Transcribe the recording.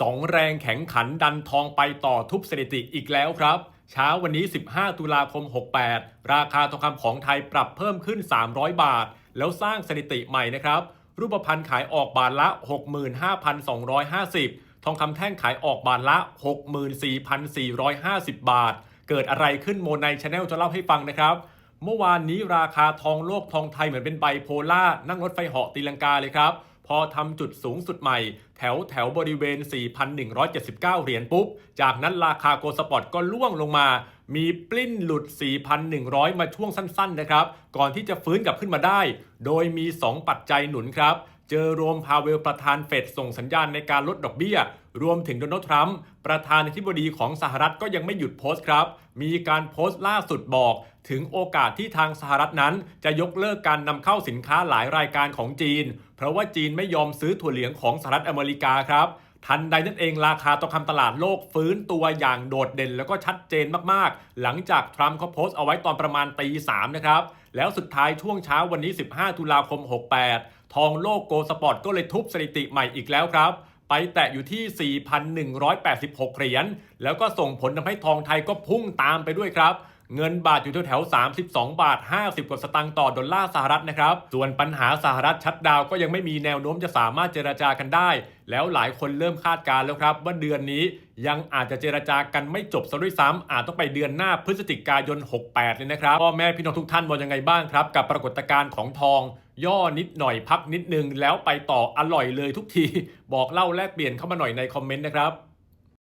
สองแรงแข็งขันดันทองไปต่อทุบสถิติอีกแล้วครับ เช้าวันนี้ 15 ตุลาคม 68 ราคาทองคำของไทยปรับเพิ่มขึ้น 300 บาท แล้วสร้างสถิติใหม่นะครับ รูปพรรณขายออกบาทละ 65,250 ทองคำแท่งขายออกบาทละ 64,450 บาท เกิดอะไรขึ้นโมไนชาแนลจะเล่าให้ฟังนะครับ เมื่อวานนี้ราคาทองโลกทองไทยเหมือนเป็นไบโพล่านั่งรถไฟเหาะตีลังกาเลยครับ พอทำจุดสูงสุดใหม่ แถวแถวบริเวณ 4,179 เหรียญปุ๊บ จากนั้นราคาโกลสปอร์ตก็ล่วงลงมา มีปลิ้นหลุด 4,100 มาช่วงสั้นๆนะครับ ก่อนที่จะฟื้นกลับขึ้นมาได้ โดยมี 2 ปัจจัยหนุนครับ เจอโรมพาเวลประธานเฟดส่งสัญญาณในการลดดอกเบี้ย รวมถึงโดนัลด์ทรัมป์ประธานาธิบดีของสหรัฐก็ยังไม่หยุดโพสต์ครับ มีการโพสต์ล่าสุดบอก ถึงโอกาสที่ทางสหรัฐนั้น จะยกเลิกการนำเข้าสินค้าหลายรายการของจีน เพราะว่าจีนไม่ยอมซื้อถั่วเหลืองของสหรัฐอเมริกาครับทันใดนั่นเองราคาทองคำตลาดโลกฟื้นตัวอย่างโดดเด่นแล้วก็ชัดเจนมากๆ หลังจากทรัมป์เขาโพสต์เอาไว้ตอนประมาณตีสามนะครับ แล้วสุดท้ายช่วงเช้าวันนี้ 15 ตุลาคม 68 ทองโลกโกลสปอร์ตก็เลยทุบสถิติใหม่อีกแล้วครับ ไปแตะอยู่ที่ 4,186 เหรียญแล้วก็ส่งผลทำให้ทองไทยก็พุ่งตามไปด้วยครับ เงินบาทอยู่แถวๆ32 บาท 50 กว่าสตางค์ต่อดอลลาร์สหรัฐนะครับ ส่วนปัญหาสหรัฐชัดดาวก็ยังไม่มีแนวโน้มจะสามารถเจราจากันได้ แล้วหลายคนเริ่มคาดการแล้วครับ ว่าเดือนนี้ยังอาจจะเจราจากันไม่จบซะด้วยซ้ำอาจต้องไปเดือนหน้าพฤศจิกายน 68 เลยนะครับพ่อแม่พี่น้องทุกท่านมองยังไงบ้างครับ กับปรากฏการณ์ของทอง ย่อนิดหน่อยพักนิดนึงแล้วไปต่ออร่อยเลยทุกที บอกเล่าแลกเปลี่ยนเข้ามาหน่อยในคอมเมนต์นะครับ